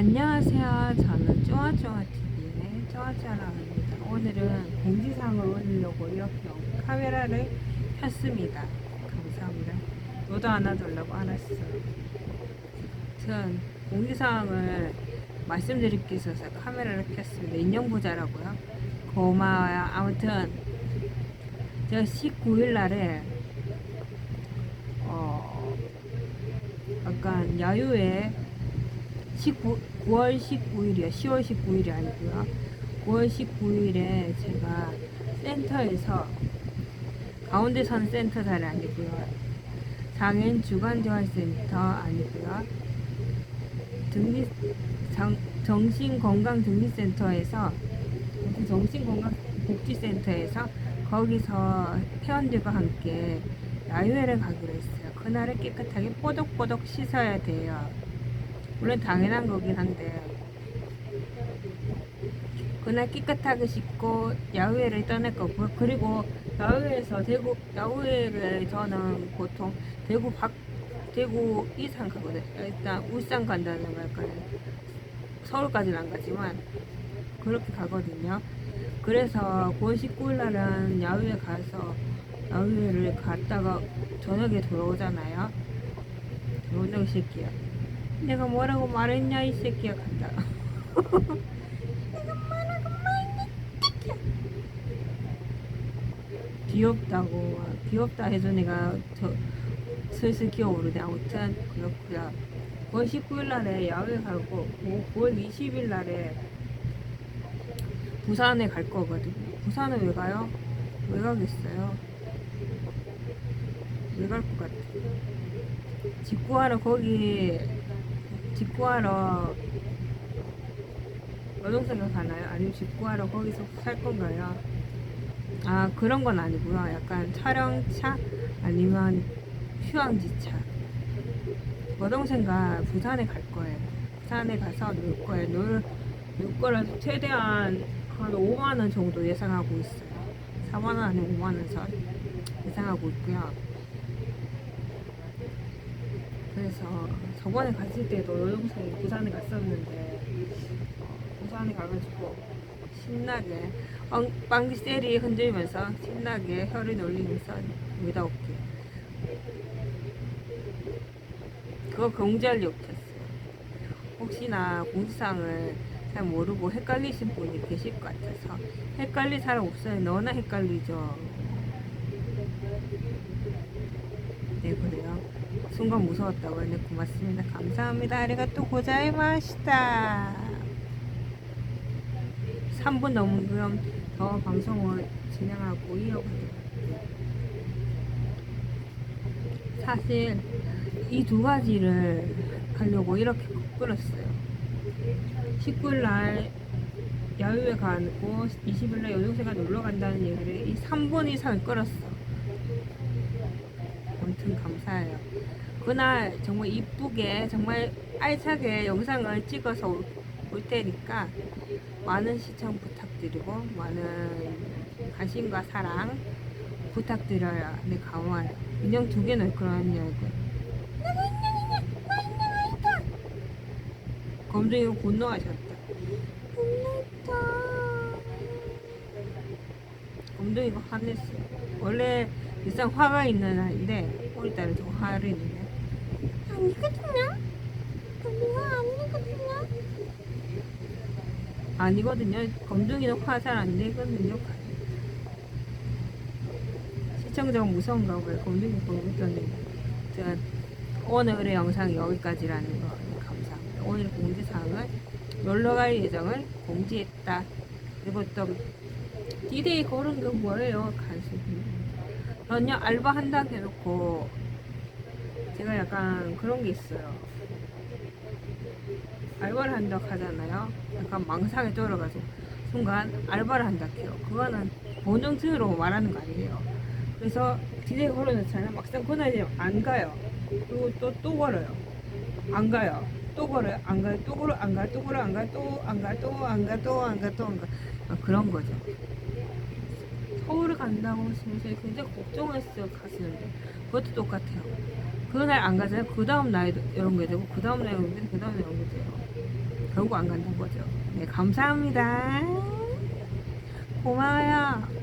안녕하세요. 저는 쪼아쪼아TV의 쪼아쪼아입니다. 오늘은 공지사항을 올리려고 이렇게 카메라를 켰습니다. 감사합니다. 너도 하나 들려고 안 했어요. 전 공지사항을 말씀드릴 게 있어서 카메라를 켰습니다. 인형부자라고요. 고마워요. 아무튼 제가 19일 날에 어 약간 야유회 19, 9월 19일이요. 10월 19일이 아니고요. 9월 19일에 제가 센터에서 가운데 선 센터 자리 아니고요. 장애인 주간재활센터 아니고요. 등리 장, 정신건강등리센터에서 정신건강복지센터에서 거기서 회원들과 함께 야유회를 가기로 했어요. 그날을 깨끗하게 뽀독뽀독 씻어야 돼요. 물론 당연한 거긴 한데 그날 깨끗하게 씻고 야외를 떠날 거고요. 그리고 야외에서 대구 야외를 저는 보통 대구 밖 대구 이상 가거든요. 일단 울산 간다는 말까요. 서울까지는 안 가지만 그렇게 가거든요. 그래서 9월 19일 날은 야외에 가서 야외를 갔다가 저녁에 돌아오잖아요. 돌아오는 새끼야. 내가 뭐라고 말했냐 이 새끼야 간다. 내가 뭐라고 말했냐 이 새끼야. 귀엽다고 귀엽다 해서 내가 저 슬슬 기어오르네 아무튼 그렇고요. 9월 19일 날에 야외 가고 9월 20일 날에 부산에 갈 거거든요. 부산은 왜 가요? 왜 가겠어요? 왜 갈 것 같아? 직구하러 거기 직구하러 여동생과 가나요? 아니면 직구하러 거기서 살 건가요? 아 그런 건 아니고요. 약간 촬영차 아니면 휴양지차. 여동생과 부산에 갈 거예요. 부산에 가서 놀 거예요. 놀, 놀 거라서 최대한 한 5만 원 정도 예상하고 있어요. 4만 원 아니면 5만 원 선 예상하고 있고요. 그래서 저번에 갔을 때도 여동생이 부산에 갔었는데 어, 부산에 가가지고 신나게 빵, 빵기세리 흔들면서 신나게 혀를 놀리면서 여기다 올게요. 그거 공지하려고 켰어요. 혹시나 공지사항을 잘 모르고 헷갈리신 분이 계실 것 같아서 헷갈릴 사람 없어요. 너나 헷갈리죠. 네 그래요. 순간 무서웠다고 했는데 고맙습니다. 감사합니다. 아리가또 고자이마시다. 3분 넘으면 더 방송을 진행하고 이어가요. 사실 이 두 가지를 하려고 이렇게 끌었어요. 19일 날 야유회 가고 20일 날 여동생과 놀러 간다는 얘기를 이 3분 이상 끌었어. 아무튼 감사해요. 그날 정말 이쁘게 정말 알차게 영상을 찍어서 올, 올 테니까 많은 시청 부탁드리고 많은 관심과 사랑 부탁드려요. 네 고마워요. 인형 두 개 넣을 거라냐고. 내가 인형이냐? 나 인형 아니다. 검둥이가 분노하셨다. 분노했다. 검둥이가 화냈어요. 원래 일상 화가 있는 아이인데 오늘따라 좀 화를 내네. 아니거든요. 검둥이가 아니거든요. 아니거든요. 검둥이는 화잘안 내거든요. 시청자가 무서운가 봐요. 검둥이 보고 있더니. 아무튼 오늘의 영상이 여기까지라는 거 감사합니다. 오늘 공지사항은 놀러갈 예정을 공지했다. 그리고 또 디데이 그런 거 뭐예요? 간식. 전혀 알바 한다 해놓고 제가 약간 그런 게 있어요. 알바를 한다고 하잖아요. 약간 망상에 쩔어가지고 순간 알바를 한다 해요. 그거는 본정증으로 말하는 거 아니에요. 그래서 디데이 걸어놓잖아요. 막상 그날이 안 가요. 그리고 또 또 걸어요. 안 가요. 또 걸어요. 안 가요. 또 걸어 안 가요. 또 걸어 안 가요. 또 안 가요. 또 안 가요. 또 안 가요. 또 안 가요. 아, 그런 거죠. 서울을 간다고 하시면서 굉장히 걱정했어요. 가시는데 그것도 똑같아요. 그날 안 가잖아요. 그 다음 날도 이런 게 되고, 그 다음 날 이런 게 되고, 그 다음 날 이런 게 돼요. 결국 안 간다는 거죠. 네, 감사합니다. 고마워요.